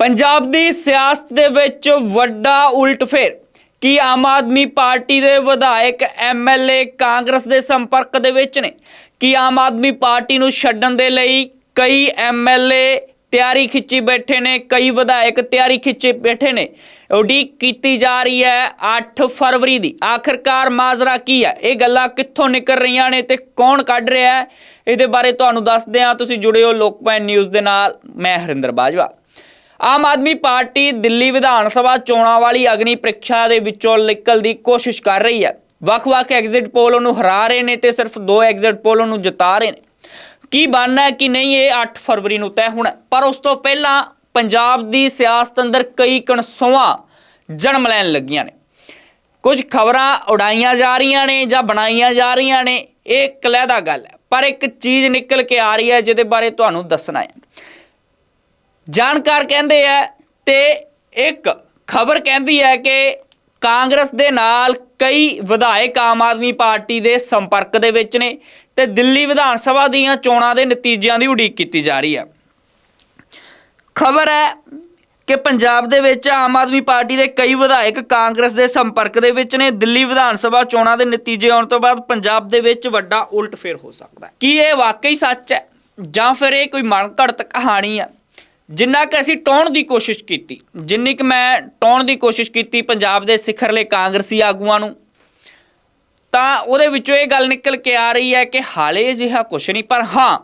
ਪੰਜਾਬ ਦੀ ਸਿਆਸਤ ਦੇ ਵਿੱਚ ਵੱਡਾ ਉਲਟਫੇਰ ਕੀ ਆਮ ਆਦਮੀ ਪਾਰਟੀ ਦੇ ਵਿਧਾਇਕ ਐਮਐਲਏ ਕਾਂਗਰਸ ਦੇ ਸੰਪਰਕ ਦੇ ਵਿੱਚ ਨੇ? ਕੀ ਆਮ ਆਦਮੀ ਪਾਰਟੀ ਨੂੰ ਛੱਡਣ ਦੇ ਲਈ ਕਈ ਐਮਐਲਏ ਤਿਆਰੀ ਖਿੱਚੀ ਬੈਠੇ ਨੇ, ਕਈ ਵਿਧਾਇਕ ਤਿਆਰੀ ਖਿੱਚੇ ਬੈਠੇ ਨੇ? ਉਡੀਕ ਕੀਤੀ ਜਾ ਰਹੀ ਹੈ 8 ਫਰਵਰੀ ਦੀ। ਆਖਰਕਾਰ ਮਾਜ਼ਰਾ ਕੀ ਹੈ? ਇਹ ਗੱਲਾਂ ਕਿੱਥੋਂ ਨਿਕਲ ਰਹੀਆਂ ਨੇ ਤੇ ਕੌਣ ਕੱਢ ਰਿਹਾ ਹੈ? ਇਹਦੇ ਬਾਰੇ ਤੁਹਾਨੂੰ ਦੱਸਦੇ ਹਾਂ। ਤੁਸੀਂ ਜੁੜੇ ਹੋ ਲੋਕਪਾਲ ਨਿਊਜ਼ ਦੇ ਨਾਲ। ਮੈਂ ਹਰਿੰਦਰ ਬਾਜਵਾ। ਆਮ ਆਦਮੀ ਪਾਰਟੀ ਦਿੱਲੀ ਵਿਧਾਨ ਸਭਾ ਚੋਣਾਂ ਵਾਲੀ ਅਗਨੀ ਪ੍ਰੀਖਿਆ ਦੇ ਵਿੱਚੋਂ ਨਿਕਲ ਦੀ ਕੋਸ਼ਿਸ਼ ਕਰ ਰਹੀ ਹੈ। ਵੱਖ-ਵੱਖ ਐਗਜ਼ਿਟ ਪੋਲ ਉਹਨੂੰ ਹਰਾ ਰਹੇ ਨੇ ਤੇ ਸਿਰਫ ਦੋ ਐਗਜ਼ਿਟ ਪੋਲ ਉਹਨੂੰ ਜਿਤਾ ਰਹੇ ਨੇ। ਕੀ ਬਣਨਾ ਕਿ ਨਹੀਂ, ਇਹ 8 ਫਰਵਰੀ ਨੂੰ ਤੈਅ ਹੋਣਾ ਪਰ ਉਸ ਤੋਂ ਪਹਿਲਾਂ ਪੰਜਾਬ ਦੀ ਸਿਆਸਤ ਅੰਦਰ ਕਈ ਕਣਸੋਆਂ ਜਨਮ ਲੈਣ ਲੱਗੀਆਂ ਨੇ। ਕੁਝ ਖਬਰਾਂ ਉਡਾਈਆਂ ਜਾ ਰਹੀਆਂ ਨੇ ਜਾਂ ਬਣਾਈਆਂ ਜਾ ਰਹੀਆਂ ਨੇ, ਇਹ ਕਲੈਦਾ ਗੱਲ ਹੈ। ਪਰ ਇੱਕ ਚੀਜ਼ ਨਿਕਲ ਕੇ ਆ ਰਹੀ ਹੈ, ਜਿਹਦੇ ਬਾਰੇ ਤੁਹਾਨੂੰ ਦੱਸਣਾ ਹੈ। ਜਾਣਕਾਰ ਕਹਿੰਦੇ ਆ ਤੇ ਇੱਕ ਖਬਰ ਕਹਿੰਦੀ ਹੈ ਕਿ ਕਾਂਗਰਸ ਦੇ ਨਾਲ ਕਈ ਵਿਧਾਇਕ ਆਮ ਆਦਮੀ ਪਾਰਟੀ ਦੇ ਸੰਪਰਕ ਦੇ ਵਿੱਚ ਨੇ ਤੇ ਦਿੱਲੀ ਵਿਧਾਨ ਸਭਾ ਦੀਆਂ ਚੋਣਾਂ ਦੇ ਨਤੀਜਿਆਂ ਦੀ ਉਡੀਕ ਕੀਤੀ ਜਾ ਰਹੀ ਹੈ। ਖਬਰ ਹੈ ਕਿ ਪੰਜਾਬ ਦੇ ਵਿੱਚ ਆਮ ਆਦਮੀ ਪਾਰਟੀ ਦੇ ਕਈ ਵਿਧਾਇਕ ਕਾਂਗਰਸ ਦੇ ਸੰਪਰਕ ਦੇ ਵਿੱਚ ਨੇ। ਦਿੱਲੀ ਵਿਧਾਨ ਸਭਾ ਚੋਣਾਂ ਦੇ ਨਤੀਜੇ ਆਉਣ ਤੋਂ ਬਾਅਦ ਪੰਜਾਬ ਦੇ ਵਿੱਚ ਵੱਡਾ ਉਲਟਫੇਰ ਹੋ ਸਕਦਾ ਹੈ। ਕੀ ਇਹ ਵਾਕਈ ਸੱਚ ਹੈ ਜਾਂ ਫਿਰ ਇਹ ਕੋਈ ਮਨਘੜਤ ਕਹਾਣੀ ਹੈ? ਜਿੰਨਾ ਕਿ ਅਸੀਂ ਟਾਉਣ ਦੀ ਕੋਸ਼ਿਸ਼ ਕੀਤੀ, ਜਿੰਨੀ ਕਿ ਮੈਂ ਟਾਉਣ ਦੀ ਕੋਸ਼ਿਸ਼ ਕੀਤੀ ਪੰਜਾਬ ਦੇ ਸਿਖਰਲੇ ਕਾਂਗਰਸੀ ਆਗੂਆਂ ਨੂੰ, ਤਾਂ ਉਹਦੇ ਵਿੱਚੋਂ ਇਹ ਗੱਲ ਨਿਕਲ ਕੇ ਆ ਰਹੀ ਹੈ ਕਿ ਹਾਲੇ ਅਜਿਹਾ ਕੁਛ ਨਹੀਂ, ਪਰ ਹਾਂ,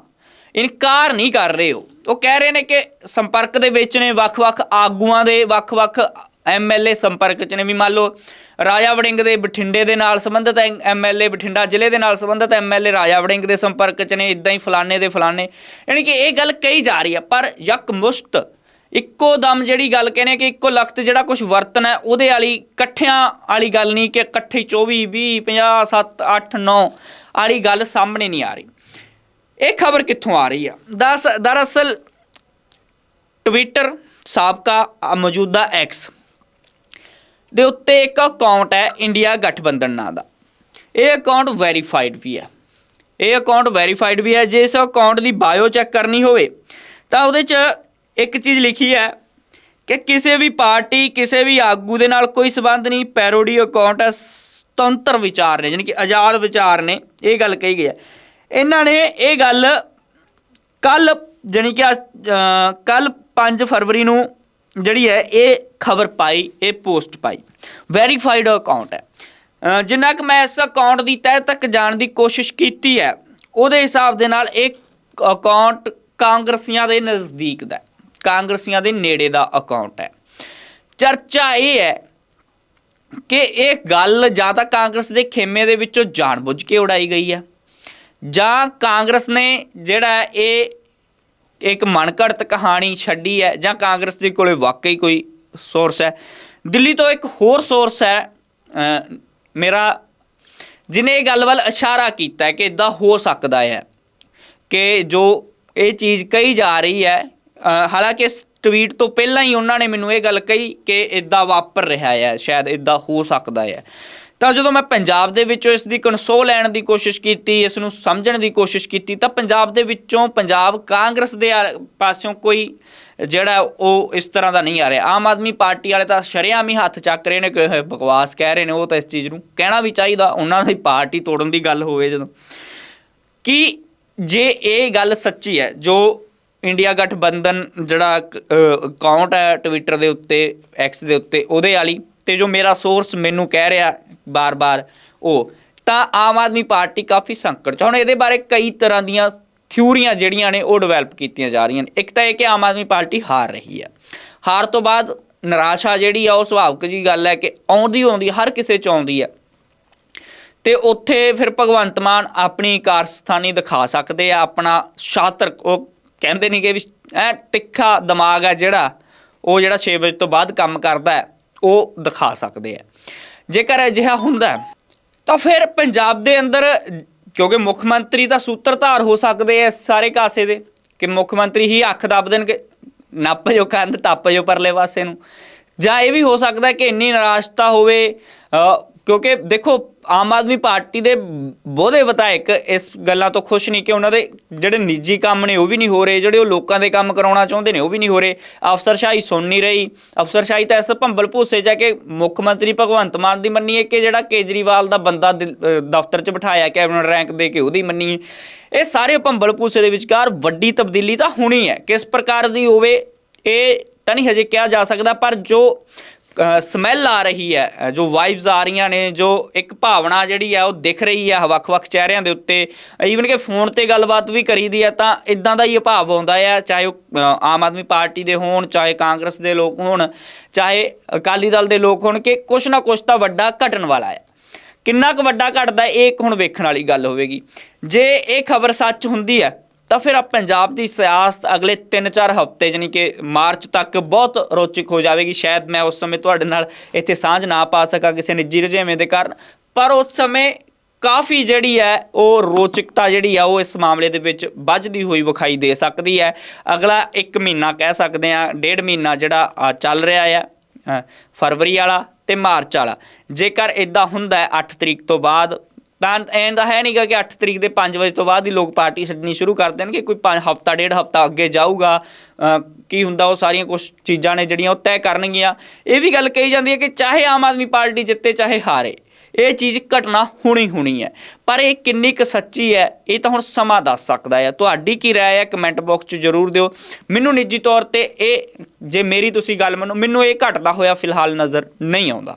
ਇਨਕਾਰ ਨਹੀਂ ਕਰ ਰਹੇ ਉਹ। ਉਹ ਕਹਿ ਰਹੇ ਨੇ ਕਿ ਸੰਪਰਕ ਦੇ ਵਿੱਚ ਨੇ ਵੱਖ-ਵੱਖ ਆਗੂਆਂ ਦੇ, ਵੱਖ-ਵੱਖ ਐਮਐਲਏ ਸੰਪਰਕ ਚ ਨੇ, ਵੀ ਮੰਨ ਲਓ ਰਾਜਾ ਵੜਿੰਗ ਦੇ ਬਠਿੰਡੇ ਦੇ ਨਾਲ ਸੰਬੰਧਿਤ ਐਮਐਲਏ ਬਠਿੰਡਾ ਜ਼ਿਲ੍ਹੇ ਦੇ ਨਾਲ ਸੰਬੰਧਿਤ ਐਮਐਲਏ ਰਾਜਾ ਵੜਿੰਗ ਦੇ ਸੰਪਰਕ ਚ ਨੇ ਇਦਾਂ ਹੀ ਫਲਾਣੇ ਦੇ ਫਲਾਣੇ। ਯਾਨੀ ਕਿ ਇਹ ਗੱਲ ਕਹੀ ਜਾ ਰਹੀ ਹੈ ਪਰ ਯਕਮੁਸ਼ਤ ਇੱਕੋ ਦਮ ਜਿਹੜੀ ਗੱਲ ਕਹਿੰਦੇ ਕਿ ਇੱਕੋ ਲਖਤ ਜਿਹੜਾ ਕੁਝ ਵਰਤਣਾ ਉਹਦੇ ਵਾਲੀ ਇਕੱਠਿਆਂ ਵਾਲੀ ਗੱਲ ਨਹੀਂ ਕਿ ਇਕੱਠੇ 24 20 50 7 8 9 ਵਾਲੀ ਗੱਲ ਸਾਹਮਣੇ ਨਹੀਂ ਆ ਰਹੀ। ਇਹ ਖਬਰ ਕਿੱਥੋਂ ਆ ਰਹੀ ਆ? ਦਸ ਦਰਅਸਲ ਟਵਿੱਟਰ ਸਾਬਕਾ ਮੌਜੂਦਾ ਐਕਸ ਦੇ ਉੱਤੇ ਇੱਕ ਅਕਾਊਂਟ ਹੈ ਇੰਡੀਆ ਗਠਬੰਧਨ ਨਾਂ ਦਾ। ਇਹ ਅਕਾਊਂਟ ਵੈਰੀਫਾਈਡ ਵੀ ਹੈ। ਇਹ ਅਕਾਊਂਟ ਵੈਰੀਫਾਈਡ ਵੀ ਹੈ। ਜੇ ਇਸ ਅਕਾਊਂਟ ਦੀ ਬਾਇਓ ਚੈੱਕ ਕਰਨੀ ਹੋਵੇ, ਤਾਂ ਉਹਦੇ 'ਚ ਇੱਕ ਚੀਜ਼ ਲਿਖੀ ਹੈ ਕਿ ਕਿਸੇ ਵੀ ਪਾਰਟੀ, ਕਿਸੇ ਵੀ ਆਗੂ ਦੇ ਨਾਲ ਕੋਈ ਸਬੰਧ ਨਹੀਂ। ਪੈਰੋਡੀ ਅਕਾਊਂਟ ਹੈ, ਸੁਤੰਤਰ ਵਿਚਾਰ ਨੇ ਯਾਨੀ ਕਿ ਆਜ਼ਾਦ ਵਿਚਾਰ ਨੇ। ਇਹ ਗੱਲ ਕਹੀ ਗਈ ਹੈ। ਇਹਨਾਂ ਨੇ ਇਹ ਗੱਲ ਕੱਲ ਜਾਣੀ ਕਿ ਕੱਲ 5 ਫਰਵਰੀ ਨੂੰ ਜਿਹੜੀ ਹੈ, ਇਹ ਖਬਰ ਪਾਈ, ਇਹ ਪੋਸਟ ਪਾਈ। ਵੈਰੀਫਾਈਡ ਅਕਾਊਂਟ ਹੈ। ਜਿੰਨਾ ਕਿ ਮੈਂ ਇਸ ਅਕਾਊਂਟ ਦੀ ਤਹਿ ਤੱਕ ਜਾਣ ਦੀ ਕੋਸ਼ਿਸ਼ ਕੀਤੀ ਹੈ, ਉਹਦੇ ਹਿਸਾਬ ਦੇ ਨਾਲ ਇਹ ਅਕਾਊਂਟ ਕਾਂਗਰਸੀਆਂ ਦੇ ਨਜ਼ਦੀਕ ਦਾ ਕਾਂਗਰਸੀਆਂ ਦੇ ਨੇੜੇ ਦਾ ਅਕਾਊਂਟ ਹੈ। ਚਰਚਾ ਇਹ ਹੈ ਕਿ ਇਹ ਗੱਲ ਜਾਂ ਤਾਂ ਕਾਂਗਰਸ ਦੇ ਖੇਮੇ ਦੇ ਵਿੱਚੋਂ ਜਾਣਬੁੱਝ ਕੇ ਉਡਾਈ ਗਈ ਹੈ, ਜਾਂ ਕਾਂਗਰਸ ਨੇ ਜਿਹੜਾ ਇਹ ਇੱਕ ਮਨਘੜਤ ਕਹਾਣੀ ਛੱਡੀ ਹੈ ਜਾਂ ਕਾਂਗਰਸ ਦੇ ਕੋਲੇ ਵਾਕਈ ਕੋਈ ਸੋਰਸ ਹੈ। ਦਿੱਲੀ ਤੋਂ ਇੱਕ ਹੋਰ ਸੋਰਸ ਹੈ ਮੇਰਾ, ਜਿਨੇ ਇਹ ਗੱਲ ਵੱਲ ਇਸ਼ਾਰਾ ਕੀਤਾ ਹੈ ਕਿ ਇਦਾਂ ਹੋ ਸਕਦਾ ਹੈ ਕਿ ਜੋ ਇਹ ਚੀਜ਼ ਕਹੀ ਜਾ ਰਹੀ ਹੈ ਹਾਲਾਂਕਿ ਇਸ ਟਵੀਟ ਤੋਂ ਪਹਿਲਾਂ ਹੀ ਉਹਨਾਂ ਨੇ ਮੈਨੂੰ ਇਹ ਗੱਲ ਕਹੀ ਕਿ ਇਦਾਂ ਵਾਪਰ ਰਿਹਾ ਹੈ, ਸ਼ਾਇਦ ਇਦਾਂ ਹੋ ਸਕਦਾ ਹੈ। ਤਾਂ ਜਦੋਂ ਮੈਂ ਪੰਜਾਬ ਦੇ ਵਿੱਚੋਂ ਇਸ ਦੀ ਕਨਸੋਲ ਲੈਣ ਦੀ ਕੋਸ਼ਿਸ਼ ਕੀਤੀ, ਇਸ ਨੂੰ ਸਮਝਣ ਦੀ ਕੋਸ਼ਿਸ਼ ਕੀਤੀ, ਤਾਂ ਪੰਜਾਬ ਦੇ ਵਿੱਚੋਂ ਪੰਜਾਬ ਕਾਂਗਰਸ ਦੇ ਆ- ਪਾਸਿਓਂ ਕੋਈ ਜਿਹੜਾ ਉਹ ਇਸ ਤਰ੍ਹਾਂ ਦਾ ਨਹੀਂ ਆ ਰਿਹਾ। ਆਮ ਆਦਮੀ ਪਾਰਟੀ ਵਾਲੇ ਤਾਂ ਸ਼ਰੇਆਮ ਹੀ ਹੱਥ ਚੱਕ ਰਹੇ ਨੇ ਕਿ ਬਕਵਾਸ ਕਹਿ ਰਹੇ ਨੇ, ਉਹ ਤਾਂ ਇਸ ਚੀਜ਼ ਨੂੰ ਕਹਿਣਾ ਵੀ ਚਾਹੀਦਾ, ਉਹਨਾਂ ਦੀ ਪਾਰਟੀ ਤੋੜਨ ਦੀ ਗੱਲ ਹੋਵੇ ਜਦੋਂ। ਕਿ ਜੇ ਇਹ ਗੱਲ ਸੱਚੀ ਹੈ, ਜੋ ਇੰਡੀਆ ਗਠਬੰਧਨ ਜਿਹੜਾ ਅਕਾਊਂਟ ਹੈ ਟਵਿੱਟਰ ਦੇ ਉੱਤੇ ਐਕਸ ਦੇ ਉੱਤੇ, ਉਹਦੇ ਵਾਲੀ ਤੇ ਜੋ ਮੇਰਾ ਸੋਰਸ ਮੈਨੂੰ ਕਹਿ ਰਿਹਾ ਬਾਰ-ਬਾਰ ਉਹ, ਤਾਂ ਆਮ ਆਦਮੀ ਪਾਰਟੀ ਕਾਫੀ ਸੰਕਟ 'ਚ ਹੁਣ ਇਹਦੇ ਬਾਰੇ ਕਈ ਤਰ੍ਹਾਂ ਦੀਆਂ ਥਿਊਰੀਆਂ ਜਿਹੜੀਆਂ ਨੇ ਉਹ ਡਿਵੈਲਪ ਕੀਤੀਆਂ ਜਾ ਰਹੀਆਂ ਨੇ। ਇੱਕ ਤਾਂ ਇਹ ਕਿ ਆਮ ਆਦਮੀ ਪਾਰਟੀ ਹਾਰ ਰਹੀ ਹੈ ਹਾਰ ਤੋਂ ਬਾਅਦ ਨਿਰਾਸ਼ਾ ਜਿਹੜੀ ਆ, ਉਹ ਸੁਭਾਵਿਕ ਜੀ ਗੱਲ ਹੈ ਕਿ ਆਉਂਦੀ ਆਉਂਦੀ, ਹਰ ਕਿਸੇ 'ਚ ਆਉਂਦੀ ਹੈ ਤੇ ਉੱਥੇ ਫਿਰ ਭਗਵੰਤ ਮਾਨ ਆਪਣੀ ਕਾਰਸਥਾਨੀ ਦਿਖਾ ਸਕਦੇ ਆ, ਆਪਣਾ ਸ਼ਾਤਰ ਉਹ ਕਹਿੰਦੇ ਨਹੀਂ ਕਿ ਵੀ ਐ ਤਿੱਖਾ ਦਿਮਾਗ ਆ ਜਿਹੜਾ, ਉਹ ਜਿਹੜਾ 6 ਵਜੇ ਤੋਂ ਬਾਅਦ ਕੰਮ ਕਰਦਾ ਹੈ। ਉਹ ਦਿਖਾ ਸਕਦੇ ਆ। ਜੇਕਰ ਅਜਿਹਾ ਹੁੰਦਾ ਤਾਂ ਫਿਰ ਪੰਜਾਬ ਦੇ ਅੰਦਰ, ਕਿਉਂਕਿ ਮੁੱਖ ਮੰਤਰੀ ਤਾਂ ਸੂਤਰਧਾਰ ਹੋ ਸਕਦੇ ਆ ਸਾਰੇ ਕਾਸੇ ਦੇ, ਕਿ ਮੁੱਖ ਮੰਤਰੀ ਹੀ ਅੱਖ ਦੱਬ ਦੇਣ ਕਿ ਨੱਪ ਜੋ ਕੰਧ, ਟੱਪ ਜੋ ਪਰਲੇ ਪਾਸੇ ਨੂੰ। ਜਾਂ ਇਹ ਵੀ ਹੋ ਸਕਦਾ ਕਿ ਇੰਨੀ ਨਿਰਾਸ਼ਤਾ ਹੋਵੇ ਕਿਉਂਕਿ ਦੇਖੋ ਆਮ ਆਦਮੀ ਪਾਰਟੀ ਦੇ ਬਹੁਤੇ ਵਿਧਾਇਕ ਇਸ ਗੱਲਾਂ ਤੋਂ ਖੁਸ਼ ਨਹੀਂ ਕਿ ਉਹਨਾਂ ਦੇ ਜਿਹੜੇ ਨਿੱਜੀ ਕੰਮ ਨੇ ਉਹ ਵੀ ਨਹੀਂ ਹੋ ਰਹੇ, ਜਿਹੜੇ ਉਹ ਲੋਕਾਂ ਦੇ ਕੰਮ ਕਰਾਉਣਾ ਚਾਹੁੰਦੇ ਨੇ ਉਹ ਵੀ ਨਹੀਂ ਹੋ ਰਹੇ। ਅਫਸਰਸ਼ਾਹੀ ਸੁਣ ਨਹੀਂ ਰਹੀ। ਅਫਸਰਸ਼ਾਹੀ ਤਾਂ ਇਸ ਭੰਬਲ ਭੂਸੇ ਜਾ ਕੇ ਮੁੱਖ ਮੰਤਰੀ ਭਗਵੰਤ ਮਾਨ ਦੀ ਮੰਨੀਏ ਕਿ ਜਿਹੜਾ ਕੇਜਰੀਵਾਲ ਦਾ ਬੰਦਾ ਦਿਲ- ਦਫ਼ਤਰ 'ਚ ਬਿਠਾਇਆ ਕੈਬਨਿਟ ਰੈਂਕ ਦੇ ਕੇ ਉਹਦੀ ਮੰਨੀਏ ਇਹ ਸਾਰੇ ਭੰਬਲ ਭੂਸੇ ਦੇ ਵਿਚਕਾਰ ਵੱਡੀ ਤਬਦੀਲੀ ਤਾਂ ਹੋਣੀ ਹੈ। ਕਿਸ ਪ੍ਰਕਾਰ ਦੀ ਹੋਵੇ, ਇਹ ਤਾਂ ਨਹੀਂ ਹਜੇ ਕਿਹਾ ਜਾ ਸਕਦਾ, ਪਰ ਜੋ ਸਮੈਲ ਆ ਰਹੀ ਹੈ ਜੋ ਵਾਈਬਸ ਆ ਰਹੀਆਂ ਨੇ, ਜੋ ਇੱਕ ਭਾਵਨਾ ਜਿਹੜੀ ਹੈ, ਉਹ ਦਿਖ ਰਹੀ ਹੈ ਵੱਖ-ਵੱਖ ਚਿਹਰਿਆਂ ਦੇ ਉੱਤੇ। ਈਵਨ ਕਿ ਫੋਨ ਤੇ ਗੱਲਬਾਤ ਵੀ ਕਰੀਦੀ ਹੈ, ਤਾਂ ਇਦਾਂ ਦਾ ਹੀ ਭਾਵ ਆਉਂਦਾ ਹੈ, ਚਾਹੇ ਉਹ ਆਮ ਆਦਮੀ ਪਾਰਟੀ ਦੇ ਹੋਣ, ਚਾਹੇ ਕਾਂਗਰਸ ਦੇ ਲੋਕ ਹੋਣ, ਚਾਹੇ ਅਕਾਲੀ ਦਲ ਦੇ ਲੋਕ ਹੋਣ, ਕਿ ਕੁਛ ਨਾ ਕੁਛ ਤਾਂ ਵੱਡਾ ਘਟਣ ਵਾਲਾ ਹੈ। ਕਿੰਨਾ ਕੁ ਵੱਡਾ ਘਟਦਾ, ਇਹ ਇੱਕ ਹੁਣ ਵੇਖਣ ਵਾਲੀ ਗੱਲ ਹੋਵੇਗੀ। ਜੇ ਇਹ ਖਬਰ ਸੱਚ ਹੁੰਦੀ ਹੈ ਤਾਂ ਫਿਰ ਆ ਪੰਜਾਬ ਦੀ ਸਿਆਸਤ ਅਗਲੇ 3-4 ਹਫ਼ਤੇ ਜਾਨੀ ਕਿ ਮਾਰਚ ਤੱਕ ਬਹੁਤ ਰੋਚਕ ਹੋ ਜਾਵੇਗੀ। ਸ਼ਾਇਦ ਮੈਂ ਉਸ ਸਮੇਂ ਤੁਹਾਡੇ ਨਾਲ ਇੱਥੇ ਸਾਂਝ ਨਾ ਪਾ ਸਕਾਂ ਕਿਸੇ ਨਿੱਜੀ ਰੁਝੇਵੇਂ ਦੇ ਕਾਰਨ। ਪਰ ਉਸ ਸਮੇਂ ਕਾਫੀ ਜਿਹੜੀ ਹੈ ਉਹ ਰੋਚਕਤਾ ਜਿਹੜੀ ਆ ਉਹ ਇਸ ਮਾਮਲੇ ਦੇ ਵਿੱਚ ਵੱਜਦੀ ਹੋਈ ਵਿਖਾਈ ਦੇ ਸਕਦੀ ਹੈ। ਅਗਲਾ 1 ਮਹੀਨਾ ਕਹਿ ਸਕਦੇ ਆ ਡੇਢ ਮਹੀਨਾ ਜਿਹੜਾ ਚੱਲ ਰਿਹਾ ਆ ਫਰਵਰੀ ਵਾਲਾ ਤੇ ਮਾਰਚ ਵਾਲਾ। ਜੇਕਰ ਇਦਾਂ ਹੁੰਦਾ ਹੈ 8 ਤਰੀਕ ਤੋਂ ਬਾਅਦ ਤਾਂ ਐਂ ਦਾ ਹੈ ਨਹੀਂਗਾ ਕਿ 8 ਤਰੀਕ ਦੇ 5 ਵਜੇ ਤੋਂ ਬਾਅਦ ਹੀ ਲੋਕ ਪਾਰਟੀ ਛੱਡਣੀ ਸ਼ੁਰੂ ਕਰ ਦੇਣਗੇ, ਕੋਈ ਹਫਤਾ, ਡੇਢ ਹਫਤਾ ਅੱਗੇ ਜਾਊਗਾ ਕੀ ਹੁੰਦਾ ਉਹ ਸਾਰੀਆਂ ਕੁਝ ਚੀਜ਼ਾਂ ਨੇ ਜਿਹੜੀਆਂ ਉਹ ਤੈਅ ਕਰਨਗੀਆਂ। ਇਹ ਵੀ ਗੱਲ ਕਹੀ ਜਾਂਦੀ ਹੈ ਕਿ ਚਾਹੇ ਆਮ ਆਦਮੀ ਪਾਰਟੀ ਜਿੱਤੇ, ਚਾਹੇ ਹਾਰੇ, ਇਹ ਚੀਜ਼ ਘਟਨਾ ਹੋਣੀ ਹੋਣੀ ਹੈ। ਪਰ ਇਹ ਕਿੰਨੀ ਕੁ ਸੱਚੀ ਹੈ, ਇਹ ਤਾਂ ਹੁਣ ਸਮਾਂ ਦੱਸ ਸਕਦਾ ਹੈ। ਤੁਹਾਡੀ ਕੀ ਰਾਏ ਹੈ, ਕਮੈਂਟ ਬਾਕਸ 'ਚ ਜਰੂਰ ਦਿਓ। ਮੈਨੂੰ ਨਿੱਜੀ ਤੌਰ ਤੇ ਇਹ, ਜੇ ਮੇਰੀ ਤੁਸੀਂ ਗੱਲ ਮੰਨੋ, ਮੈਨੂੰ ਇਹ ਘਟਦਾ ਹੋਇਆ ਫਿਲਹਾਲ ਨਜ਼ਰ ਨਹੀਂ ਆਉਂਦਾ।